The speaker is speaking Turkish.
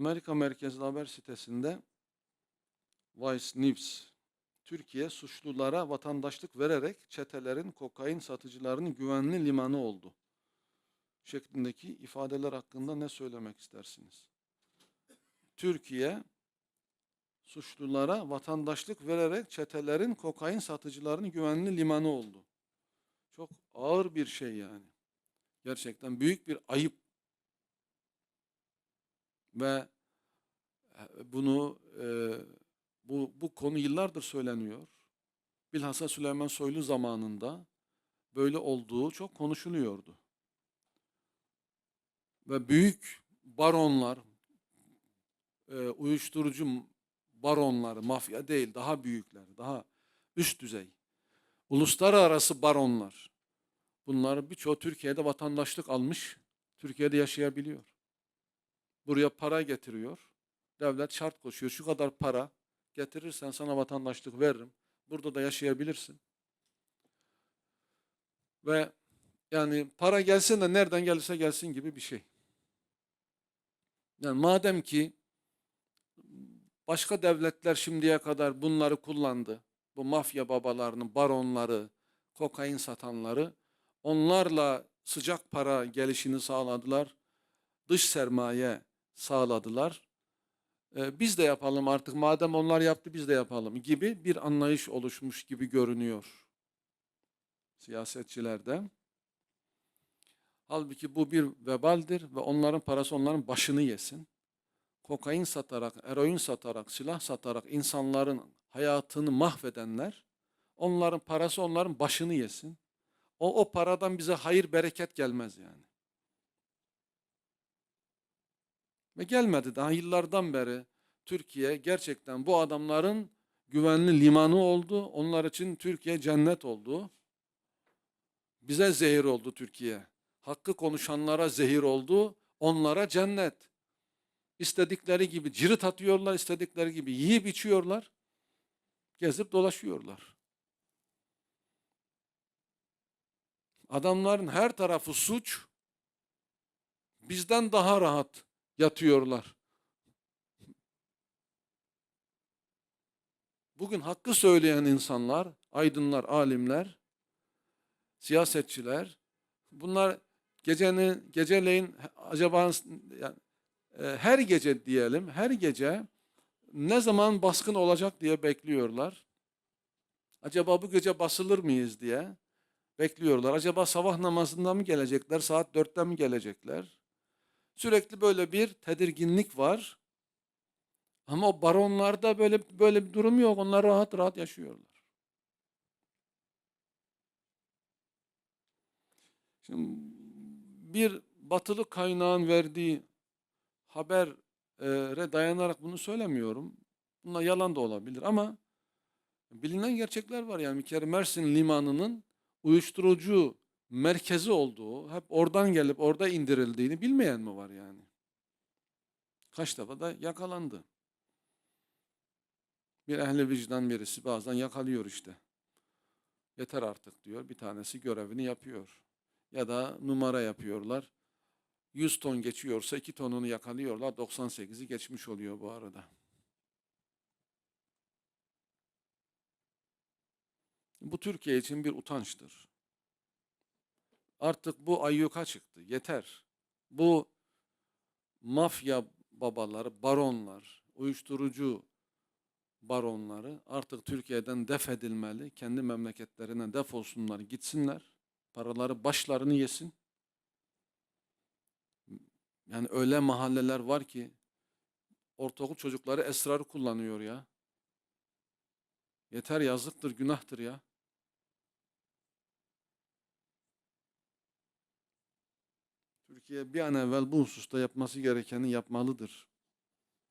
Amerika merkezli haber sitesinde Vice News, Türkiye suçlulara vatandaşlık vererek çetelerin kokain satıcılarının güvenli limanı oldu. Şeklindeki ifadeler hakkında ne söylemek istersiniz? Türkiye suçlulara vatandaşlık vererek çetelerin kokain satıcılarının güvenli limanı oldu. Çok ağır bir şey yani. Gerçekten büyük bir ayıp. Ve e, bunu e, bu, bu konu yıllardır söyleniyor. Bilhassa Süleyman Soylu zamanında böyle olduğu çok konuşuluyordu. Ve büyük baronlar, e, uyuşturucu baronları, mafya değil, daha büyükler, daha üst düzey, uluslararası baronlar. Bunlar birçoğu Türkiye'de vatandaşlık almış, Türkiye'de yaşayabiliyor. Buraya para getiriyor. Devlet şart koşuyor. Şu kadar para getirirsen sana vatandaşlık veririm. Burada da yaşayabilirsin. Ve yani para gelsin de nereden gelirse gelsin gibi bir şey. Yani madem ki başka devletler şimdiye kadar bunları kullandı. Bu mafya babalarının, baronları, kokain satanları onlarla sıcak para gelişini sağladılar. Dış sermaye sağladılar. Ee, biz de yapalım artık madem onlar yaptı biz de yapalım gibi bir anlayış oluşmuş gibi görünüyor siyasetçilerde. Halbuki bu bir vebaldir ve onların parası onların başını yesin. Kokain satarak, eroin satarak, silah satarak insanların hayatını mahvedenler, onların parası onların başını yesin. O, o paradan bize hayır bereket gelmez yani. Ve gelmedi daha yıllardan beri Türkiye gerçekten bu adamların güvenli limanı oldu. Onlar için Türkiye cennet oldu. Bize zehir oldu Türkiye. Hakkı konuşanlara zehir oldu. Onlara cennet. İstedikleri gibi cirit atıyorlar, istedikleri gibi yiyip içiyorlar. Gezip dolaşıyorlar. Adamların her tarafı suç. Bizden daha rahat yatıyorlar. Bugün hakkı söyleyen insanlar, aydınlar, alimler, siyasetçiler, bunlar gecenin geceleyin acaba yani, e, her gece diyelim, her gece ne zaman baskın olacak diye bekliyorlar. Acaba bu gece basılır mıyız diye bekliyorlar. Acaba sabah namazında mı gelecekler, saat dörtte mi gelecekler? Sürekli böyle bir tedirginlik var. Ama o baronlarda böyle böyle bir durum yok. Onlar rahat rahat yaşıyorlar. Şimdi bir batılı kaynağın verdiği habere dayanarak bunu söylemiyorum. Bunlar yalan da olabilir ama bilinen gerçekler var yani bir kere Mersin limanının uyuşturucu merkezi olduğu, hep oradan gelip orada indirildiğini bilmeyen mi var yani? Kaç defa da yakalandı. Bir ehli vicdan birisi bazen yakalıyor işte. Yeter artık diyor. Bir tanesi görevini yapıyor. Ya da numara yapıyorlar. 100 ton geçiyorsa 2 tonunu yakalıyorlar. 98'i geçmiş oluyor bu arada. Bu Türkiye için bir utançtır. Artık bu ayyuka çıktı. Yeter. Bu mafya babaları, baronlar, uyuşturucu baronları artık Türkiye'den def edilmeli. Kendi memleketlerine defolsunlar, gitsinler. Paraları başlarını yesin. Yani öyle mahalleler var ki ortaokul çocukları esrarı kullanıyor ya. Yeter yazıktır, günahtır ya. Türkiye bir an evvel bu hususta yapması gerekeni yapmalıdır.